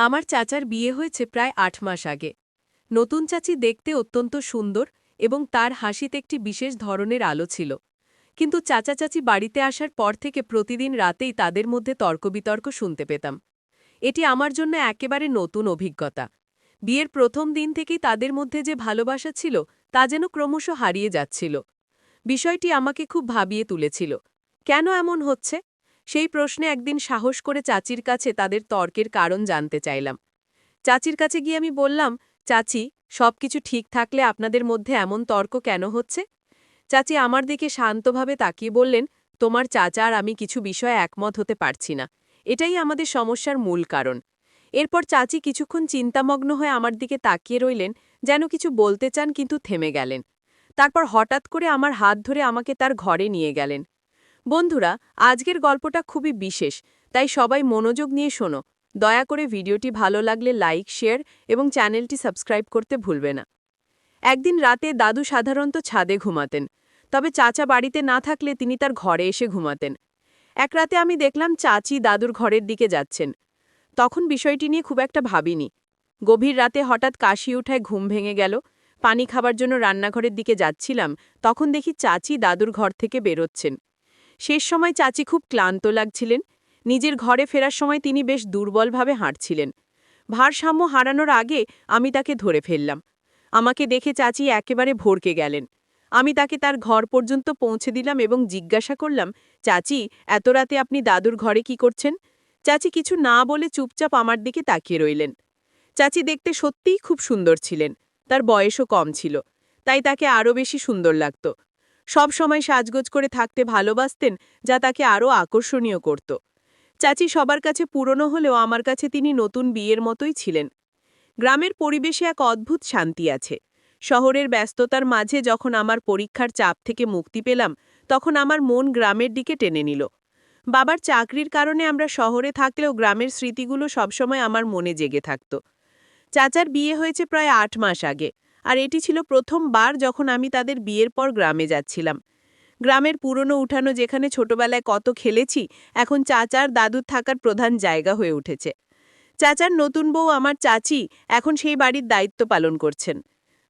আমার চাচার বিয়ে হয়েছে প্রায় আট মাস আগে। নতুন চাচি দেখতে অত্যন্ত সুন্দর এবং তার হাসিতে একটি বিশেষ ধরনের আলো ছিল। কিন্তু চাচা চাচি বাড়িতে আসার পর থেকে প্রতিদিন রাতেই তাদের মধ্যে তর্কবিতর্ক শুনতে পেতাম। এটি আমার জন্য একেবারে নতুন অভিজ্ঞতা। বিয়ের প্রথম দিন থেকেই তাদের মধ্যে যে ভালোবাসা ছিল, তা যেন ক্রমশ হারিয়ে যাচ্ছিল। বিষয়টি আমাকে খুব ভাবিয়ে তুলেছিল। কেন এমন হচ্ছে? সেই প্রশ্নে একদিন সাহস করে চাচির কাছে তাদের তর্কের কারণ জানতে চাইলাম। চাচির কাছে গিয়ে আমি বললাম, চাচি, সবকিছু ঠিক থাকলে আপনাদের মধ্যে এমন তর্ক কেন হচ্ছে? চাচি আমার দিকে শান্তভাবে তাকিয়ে বললেন, তোমার চাচা আর আমি কিছু বিষয়ে একমত হতে পারছি না। এটাই আমাদের সমস্যার মূল কারণ। এরপর চাচি কিছুক্ষণ চিন্তামগ্ন হয়ে আমার দিকে তাকিয়ে রইলেন, যেন কিছু বলতে চান কিন্তু থেমে গেলেন। তারপর হঠাৎ করে আমার হাত ধরে আমাকে তার ঘরে নিয়ে গেলেন। বন্ধুরা, আজকের গল্পটা খুবই বিশেষ, তাই সবাই মনোযোগ নিয়ে শোনো। দয়া করে ভিডিওটি ভালো লাগলে লাইক, শেয়ার এবং চ্যানেলটি সাবস্ক্রাইব করতে ভুলবে না। একদিন রাতে দাদু সাধারণত ছাদে ঘুমাতেন, তবে চাচা বাড়িতে না থাকলে তিনি তার ঘরে এসে ঘুমাতেন। এক রাতে আমি দেখলাম চাচি দাদুর ঘরের দিকে যাচ্ছেন। তখন বিষয়টি নিয়ে খুব একটা ভাবিনি। গভীর রাতে হঠাৎ কাশি উঠায় ঘুম ভেঙে গেল, পানি খাবার জন্য রান্নাঘরের দিকে যাচ্ছিলাম, তখন দেখি চাচি দাদুর ঘর থেকে বেরোচ্ছেন। শেষ সময় চাচি খুব ক্লান্ত লাগছিলেন। নিজের ঘরে ফেরার সময় তিনি বেশ দুর্বলভাবে হাঁটছিলেন। ভারসাম্য হারানোর আগে আমি তাকে ধরে ফেললাম। আমাকে দেখে চাচি একেবারে ভরকে গেলেন। আমি তাকে তার ঘর পর্যন্ত পৌঁছে দিলাম এবং জিজ্ঞাসা করলাম, চাচি, এত রাতে আপনি দাদুর ঘরে কি করছেন? চাচি কিছু না বলে চুপচাপ আমার দিকে তাকিয়ে রইলেন। চাচি দেখতে সত্যিই খুব সুন্দর ছিলেন। তার বয়সও কম ছিল, তাই তাকে আরও বেশি সুন্দর লাগত। সব সময় সাজগোজ করে থাকতে ভালোবাসতেন, যা তাকে আরও আকর্ষণীয় করত। চাচি সবার কাছে পুরনো হলেও আমার কাছে তিনি নতুন বিয়ের মতোই ছিলেন। গ্রামের পরিবেশে এক অদ্ভুত শান্তি আছে। শহরের ব্যস্ততার মাঝে যখন আমার পরীক্ষার চাপ থেকে মুক্তি পেলাম, তখন আমার মন গ্রামের দিকে টেনে নিল। বাবার চাকরির কারণে আমরা শহরে থাকলেও গ্রামের স্মৃতিগুলো সবসময় আমার মনে জেগে থাকত। চাচার বিয়ে হয়েছে প্রায় আট মাস আগে। আর এটি ছিল প্রথমবার যখন আমি তাদের বিয়ের পর গ্রামে যাচ্ছিলাম। গ্রামের পুরনো উঠানো যেখানে ছোটবেলায় কত খেলেছি, এখন চাচার দাদুর থাকার প্রধান জায়গা হয়ে উঠেছে। চাচার নতুন বউ আমার চাচি এখন সেই বাড়ির দায়িত্ব পালন করছেন।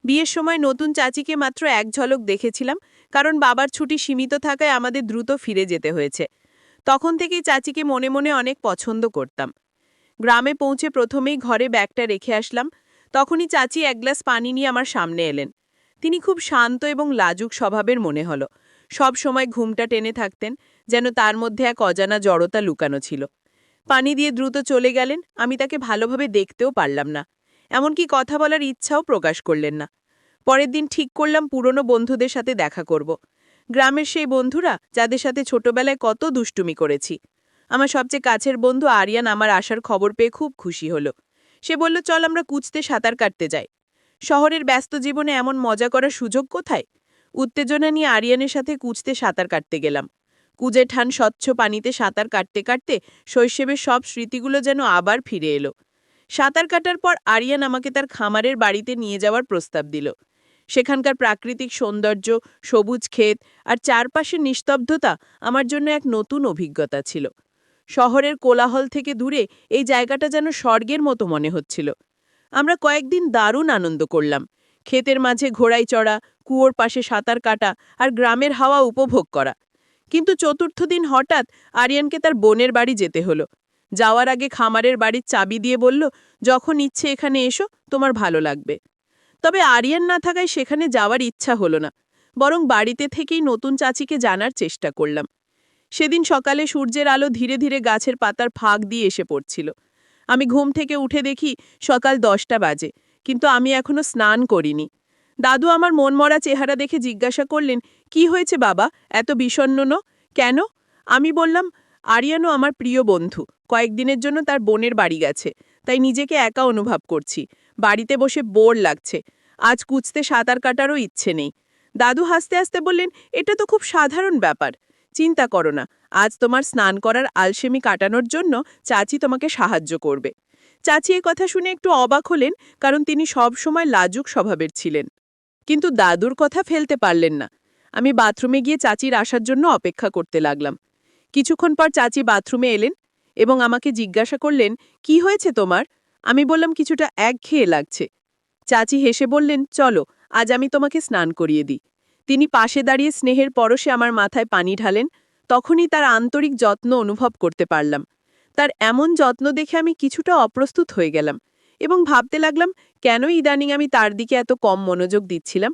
বিয়ের সময় নতুন চাচিকে মাত্র এক ঝলক দেখেছিলাম, কারণ বাবার ছুটি সীমিত থাকায় আমাদের দ্রুত ফিরে যেতে হয়েছে। তখন থেকেই চাচিকে মনে মনে অনেক পছন্দ করতাম। গ্রামে পৌঁছে প্রথমেই ঘরে ব্যাগটা রেখে আসলাম তখনই চাচি এক গ্লাস পানি নিয়ে আমার সামনে এলেন। তিনি খুব শান্ত এবং লাজুক স্বভাবের মনে হলো। সব সময় ঘুমটা টেনে থাকতেন, যেন তার মধ্যে এক অজানা জড়তা লুকানো ছিল। পানি দিয়ে দ্রুত চলে গেলেন, আমি তাকে ভালোভাবে দেখতেও পারলাম না। এমনকি কথা বলার ইচ্ছাও প্রকাশ করলেন না। পরের দিন ঠিক করলাম পুরনো বন্ধুদের সাথে দেখা করব। গ্রামের সেই বন্ধুরা, যাদের সাথে ছোটবেলায় কত দুষ্টুমি করেছি। আমার সবচেয়ে কাছের বন্ধু আরিয়ান আমার আসার খবর পেয়ে খুব খুশি হলো। সে বলল, চল আমরা কুচতে সাঁতার কাটতে যাই। শহরের ব্যস্ত জীবনে এমন মজা করার সুযোগ কোথায়? উত্তেজনা নিয়ে আরিয়ানের সাথে কুচতে সাঁতার কাটতে গেলাম। কুজে ঠান স্বচ্ছ পানিতে সাঁতার কাটতে কাটতে শৈশবের সব স্মৃতিগুলো যেন আবার ফিরে এলো। সাঁতার কাটার পর আরিয়ান আমাকে তার খামারের বাড়িতে নিয়ে যাওয়ার প্রস্তাব দিল। সেখানকার প্রাকৃতিক সৌন্দর্য, সবুজ ক্ষেত আর চারপাশের নিস্তব্ধতা আমার জন্য এক নতুন অভিজ্ঞতা ছিল। শহরের কোলাহল থেকে দূরে এই জায়গাটা যেন স্বর্গের মতো মনে হচ্ছিল। আমরা কয়েকদিন দারুণ আনন্দ করলাম। ক্ষেতের মাঝে ঘোড়াই চড়া, কুয়োর পাশে সাঁতার কাটা আর গ্রামের হাওয়া উপভোগ করা। কিন্তু চতুর্থ দিন হঠাৎ আরিয়ানকে তার বোনের বাড়ি যেতে হলো। যাওয়ার আগে খামারের বাড়ির চাবি দিয়ে বলল, যখন ইচ্ছে এখানে এসো, তোমার ভালো লাগবে। তবে আরিয়ান না থাকায় সেখানে যাওয়ার ইচ্ছা হলো না। বরং বাড়িতে থেকেই নতুন চাচিকে জানার চেষ্টা করলাম। সেদিন সকালে সূর্যের আলো ধীরে ধীরে গাছের পাতার ফাঁক দিয়ে এসে পড়ছিল। আমি ঘুম থেকে উঠে দেখি সকাল দশটা বাজে, কিন্তু আমি এখনও স্নান করিনি। দাদু আমার মনমরা চেহারা দেখে জিজ্ঞাসা করলেন, কি হয়েছে বাবা? এত বিষণ্ন ন? কেন? আমি বললাম আরিয়ানো আমার প্রিয় বন্ধু। কয়েকদিনের জন্য তার বোনের বাড়ি গেছে, তাই নিজেকে একা অনুভব করছি। বাড়িতে বসে বোর লাগছে। আজ কুচতে সাঁতার কাটারও ইচ্ছে নেই। দাদু হাসতে হাসতে বললেন, এটা তো খুব সাধারণ ব্যাপার। চিন্তা করো না, আজ তোমার স্নান করার আলসেমি কাটানোর জন্য চাচি তোমাকে সাহায্য করবে। চাচি এ কথা শুনে একটু অবাক হলেন, কারণ তিনি সব সময় লাজুক স্বভাবের ছিলেন। কিন্তু দাদুর কথা ফেলতে পারলেন না। আমি বাথরুমে গিয়ে চাচির আসার জন্য অপেক্ষা করতে লাগলাম। কিছুক্ষণ পর চাচি বাথরুমে এলেন এবং আমাকে জিজ্ঞাসা করলেন, কি হয়েছে তোমার? আমি বললাম, কিছুটা এক একঘেয়ে লাগছে। চাচি হেসে বললেন, চলো, আজ আমি তোমাকে স্নান করিয়ে দিই। তিনি পাশে দাঁড়িয়ে স্নেহের পরশে আমার মাথায় পানি ঢালেন, তখনই তার আন্তরিক যত্ন অনুভব করতে পারলাম। তার এমন যত্ন দেখে আমি কিছুটা অপ্রস্তুত হয়ে গেলাম এবং ভাবতে লাগলাম কেন ইদানিং আমি তার দিকে এত কম মনোযোগ দিচ্ছিলাম?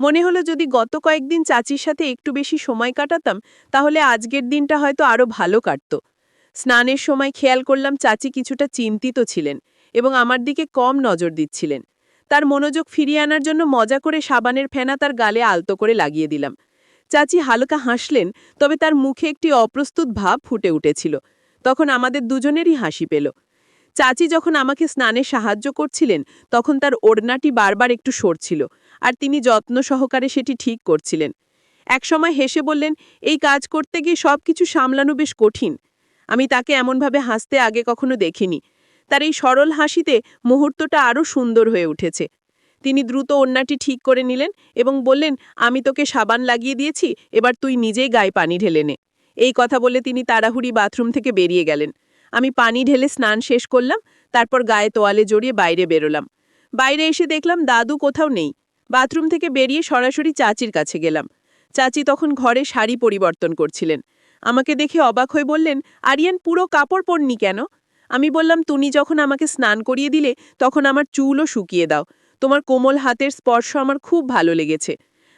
মনে হলো যদি গত কয়েকদিন চাচির সাথে একটু বেশি সময় কাটাতাম, তাহলে আজকের দিনটা হয়তো আরও ভালো কাটত। স্নানের সময় খেয়াল করলাম চাচি কিছুটা চিন্তিত ছিলেন এবং আমার দিকে কম নজর দিচ্ছিলেন। তার মনোযোগ ফিরিয়ে আনার জন্য মজা করে সাবানের ফেনা তার গালে আলতো করে লাগিয়ে দিলাম। চাচি হালকা হাসলেন, তবে তার মুখে একটি অপ্রস্তুত ভাব ফুটে উঠেছিল। তখন আমাদের দুজনেরই হাসি পেল। চাচি যখন আমাকে স্নানে সাহায্য করছিলেন, তখন তার ওড়নাটি বারবার একটু সরছিল, আর তিনি যত্ন সহকারে সেটি ঠিক করছিলেন। একসময় হেসে বললেন, এই কাজ করতে গিয়ে সব কিছু সামলানো বেশ কঠিন। আমি তাকে এমনভাবে হাসতে আগে কখনো দেখিনি। তার এই সরল হাসিতে মুহূর্তটা আরও সুন্দর হয়ে উঠেছে। তিনি দ্রুত ওড়নাটি ঠিক করে নিলেন এবং বললেন, আমি তোকে সাবান লাগিয়ে দিয়েছি, এবার তুই নিজেই গায়ে পানি ঢেলে নে। এই কথা বলে তিনি তাড়াহুড়ি বাথরুম থেকে বেরিয়ে গেলেন। আমি পানি ঢেলে স্নান শেষ করলাম, তারপর গায়ে তোয়ালে জড়িয়ে বাইরে বেরোলাম। বাইরে এসে দেখলাম দাদু কোথাও নেই। বাথরুম থেকে বেরিয়ে সরাসরি চাচির কাছে গেলাম। চাচি তখন ঘরে শাড়ি পরিবর্তন করছিলেন। আমাকে দেখে অবাক হয়ে বললেন, আরিয়ান, পুরো কাপড় পরনি কেন? আমি বললাম, তুমি যখন আমাকে স্নান করিয়ে দিলে, তখন আমার চুলও শুকিয়ে দাও। তোমার কোমল হাতের স্পর্শ আমার খুব ভালো লেগেছে।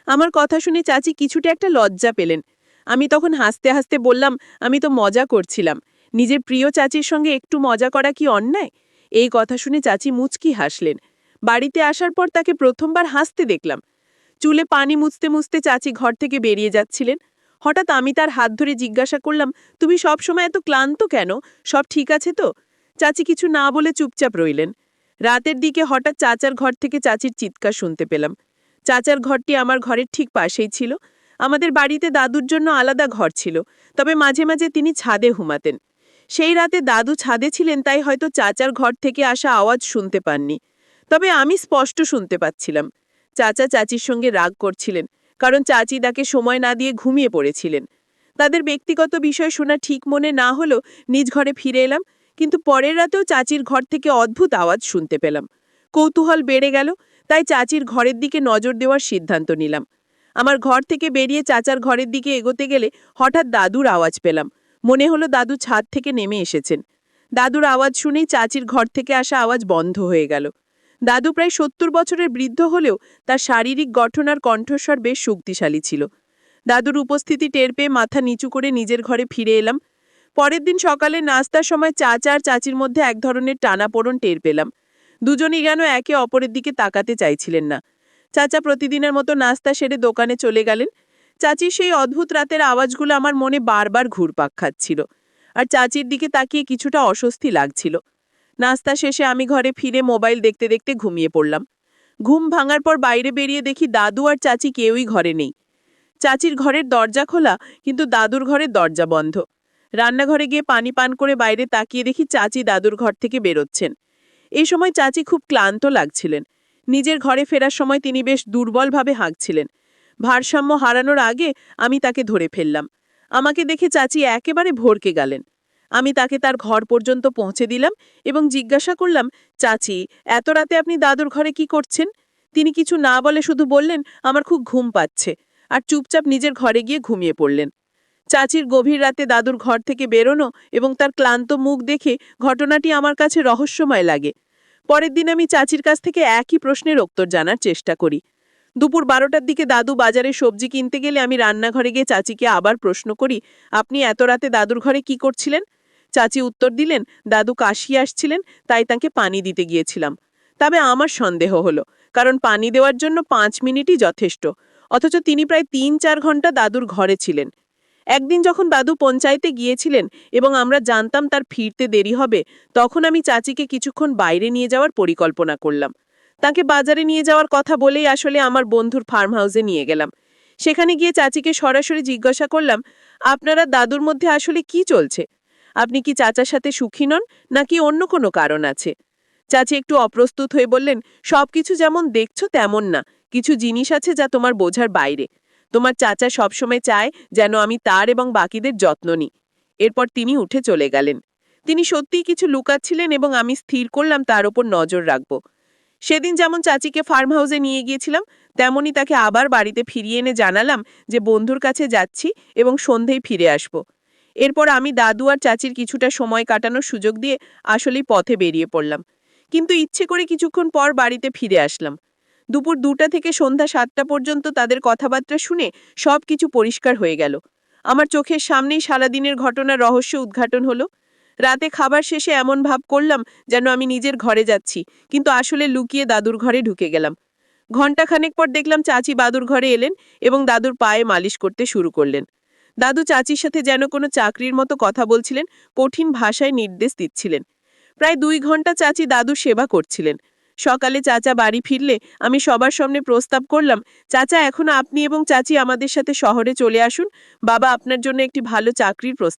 আমার কথা শুনে চাচি কিছুটা একটা লজ্জা পেলেন। আমি তখন হাসতে হাসতে বললাম, আমি তো মজা করছিলাম। নিজের প্রিয় চাচির সঙ্গে একটু মজা করা কি অন্যায়? এই কথা শুনে চাচি মুচকি হাসলেন। বাড়িতে আসার পর তাকে প্রথমবার হাসতে দেখলাম। চুলে পানি মুছতে মুছতে চাচি ঘর থেকে বেরিয়ে যাচ্ছিলেন। হঠাৎ আমি তার হাত ধরে জিজ্ঞাসা করলাম, তুমি সব সময় এত ক্লান্ত কেন? সব ঠিক আছে তো? চাচি কিছু না বলে চুপচাপ রইলেন। রাতের দিকে হঠাৎ চাচার ঘর থেকে চাচির চিৎকার শুনতে পেলাম। চাচার ঘরটি আমার ঘরের ঠিক পাশেই ছিল। আমাদের বাড়িতে দাদুর জন্য আলাদা ঘর ছিল, তবে মাঝে মাঝে তিনি ছাদে হুমাতেন সেই রাতে দাদু ছাদে ছিলেন, তাই হয়তো চাচার ঘর থেকে আসা আওয়াজ শুনতে পাননি। তবে আমি স্পষ্ট শুনতে পাচ্ছিলাম। চাচা চাচির সঙ্গে রাগ করছিলেন, কারণ চাচি তাকে সময় না দিয়ে ঘুমিয়ে পড়েছিলেন। তাদের ব্যক্তিগত বিষয় শোনা ঠিক মনে না হলেও নিজ ঘরে ফিরে এলাম। কিন্তু পরের রাতেও চাচির ঘর থেকে অদ্ভুত আওয়াজ শুনতে পেলাম। কৌতূহল বেড়ে গেল, তাই চাচির ঘরের দিকে নজর দেওয়ার সিদ্ধান্ত নিলাম। আমার ঘর থেকে বেরিয়ে চাচার ঘরের দিকে এগোতে গেলে হঠাৎ দাদুর আওয়াজ পেলাম। মনে হলো দাদু ছাদ থেকে নেমে এসেছেন। দাদুর আওয়াজ শুনেই চাচির ঘর থেকে আসা আওয়াজ বন্ধ হয়ে গেল। দাদু প্রায় সত্তর বছরের বৃদ্ধ হলেও তার শারীরিক গঠন আর কণ্ঠস্বর বেশ শক্তিশালী ছিল। দাদুর উপস্থিতি টের পেয়ে মাথা নিচু করে নিজের ঘরে ফিরে এলাম। পরের দিন সকালে নাস্তার সময় চাচা আর চাচির মধ্যে এক ধরনের টানাপোড়ন টের পেলাম। দুজনই যেন একে অপরের দিকে তাকাতে চাইছিলেন না। চাচা প্রতিদিনের মতো নাস্তা সেরে দোকানে চলে গেলেন। চাচির সেই অদ্ভুত রাতের আওয়াজগুলো আমার মনে বারবার ঘুরপাক খাচ্ছিল আর চাচির দিকে তাকিয়ে কিছুটা অস্বস্তি লাগছিল। নাস্তা শেষে আমি ঘরে ফিরে মোবাইল দেখতে দেখতে ঘুমিয়ে পড়লাম। ঘুম ভাঙার পর বাইরে বেরিয়ে দেখি দাদু আর চাচি কেউই ঘরে নেই। চাচির ঘরের দরজা খোলা, কিন্তু দাদুর ঘরের দরজা বন্ধ। রান্নাঘরে গিয়ে পানি পান করে বাইরে তাকিয়ে দেখি চাচি দাদুর ঘর থেকে বেরোচ্ছেন। এই সময় চাচি খুব ক্লান্ত লাগছিলেন। নিজের ঘরে ফেরার সময় তিনি বেশ দুর্বলভাবে হাঁকছিলেন। ভারসাম্য হারানোর আগে আমি তাকে ধরে ফেললাম। আমাকে দেখে চাচি একেবারে ভরকে গেলেন। আমি তাকে তার ঘর পর্যন্ত পৌঁছে দিলাম এবং জিজ্ঞাসা করলাম, চাচি, এত রাতে আপনি দাদুর ঘরে কি করছেন? তিনি কিছু না বলে শুধু বললেন, আমার খুব ঘুম পাচ্ছে। আর চুপচাপ নিজের ঘরে গিয়ে ঘুমিয়ে পড়লেন। চাচির গভীর রাতে দাদুর ঘর থেকে বেরোনো এবং তার ক্লান্ত মুখ দেখে ঘটনাটি আমার কাছে রহস্যময় লাগে। পরের দিন আমি চাচির কাছ থেকে একই প্রশ্নের উত্তর জানার চেষ্টা করি। দুপুর বারোটার দিকে দাদু বাজারে সবজি কিনতে গেলে আমি রান্নাঘরে গিয়ে চাচিকে আবার প্রশ্ন করি, আপনি এত রাতে দাদুর ঘরে কি করছিলেন? চাচি উত্তর দিলেন, দাদু কাশি আসছিলেন, তাই তাকে পানি দিতে গিয়েছিলাম। তবে আমার সন্দেহ হলো, কারণ পানি দেওয়ার জন্য পাঁচ মিনিটই যথেষ্ট। অথচ তিনি প্রায় তিন চার ঘণ্টা দাদুর ঘরে ছিলেন। একদিন যখন দাদু পঞ্চায়েতে গিয়েছিলেন এবং আমরা জানতাম তার ফিরতে দেরি হবে, তখন আমি চাচিকে কিছুক্ষণ বাইরে নিয়ে যাওয়ার পরিকল্পনা করলাম। তাকে বাজারে নিয়ে যাওয়ার কথা বলেই আসলে আমার বন্ধুর ফার্ম হাউসে নিয়ে গেলাম। সেখানে গিয়ে চাচিকে সরাসরি জিজ্ঞাসা করলাম, আপনারা দাদুর মধ্যে আসলে কি চলছে? আপনি কি চাচার সাথে সুখী নন নাকি অন্য কোনো কারণ আছে? চাচি একটু অপ্রস্তুত হয়ে বললেন, সবকিছু যেমন দেখছ তেমন না। কিছু জিনিস আছে যা তোমার বোঝার বাইরে। তোমার চাচা সবসময় চায় যেন আমি তার এবং বাকিদের যত্ন নিই। এরপর তিনি উঠে চলে গেলেন। তিনি সত্যিই কিছু লুকাচ্ছিলেন এবং আমি স্থির করলাম তার ওপর নজর রাখব। সেদিন যেমন চাচিকে ফার্ম হাউসে নিয়ে গিয়েছিলাম, তেমনি তাকে আবার বাড়িতে ফিরিয়ে এনে জানালাম যে বন্ধুর কাছে যাচ্ছি এবং সন্ধেয় ফিরে আসব। এরপর আমি দাদু আর চাচির কিছুটা সময় কাটানোর সুযোগ দিয়ে আসলেই পথে বেরিয়ে পড়লাম। কিন্তু ইচ্ছে করে কিছুক্ষণ পর বাড়িতে ফিরে আসলাম। দুপুর দুটা থেকে সন্ধ্যা সাতটা পর্যন্ত তাদের কথাবার্তা শুনে সব কিছু পরিষ্কার হয়ে গেল। আমার চোখের সামনেই সারাদিনের ঘটনার রহস্য উদ্ঘাটন হলো। রাতে খাবার শেষে এমন ভাব করলাম যেন আমি নিজের ঘরে যাচ্ছি, কিন্তু আসলে লুকিয়ে দাদুর ঘরে ঢুকে গেলাম। ঘণ্টাখানেক পর দেখলাম চাচি বাদুর ঘরে এলেন এবং দাদুর পায়ে মালিশ করতে শুরু করলেন। দাদু চাচির সাথে যেন কোনো চাকরির মতো কথা বলছিলেন, কঠিন ভাষায় নির্দেশ দিচ্ছিলেন। প্রায় দুই ঘণ্টা চাচি দাদুর সেবা করছিলেন। সকালে চাচা বাড়ি ফিরলে আমি সবার সামনে প্রস্তাব করলাম, চাচা, এখন আপনি এবং চাচি আমাদের সাথে শহরে চলে আসুন। বাবা আপনার জন্য একটি ভালো চাকরির প্রস্তাব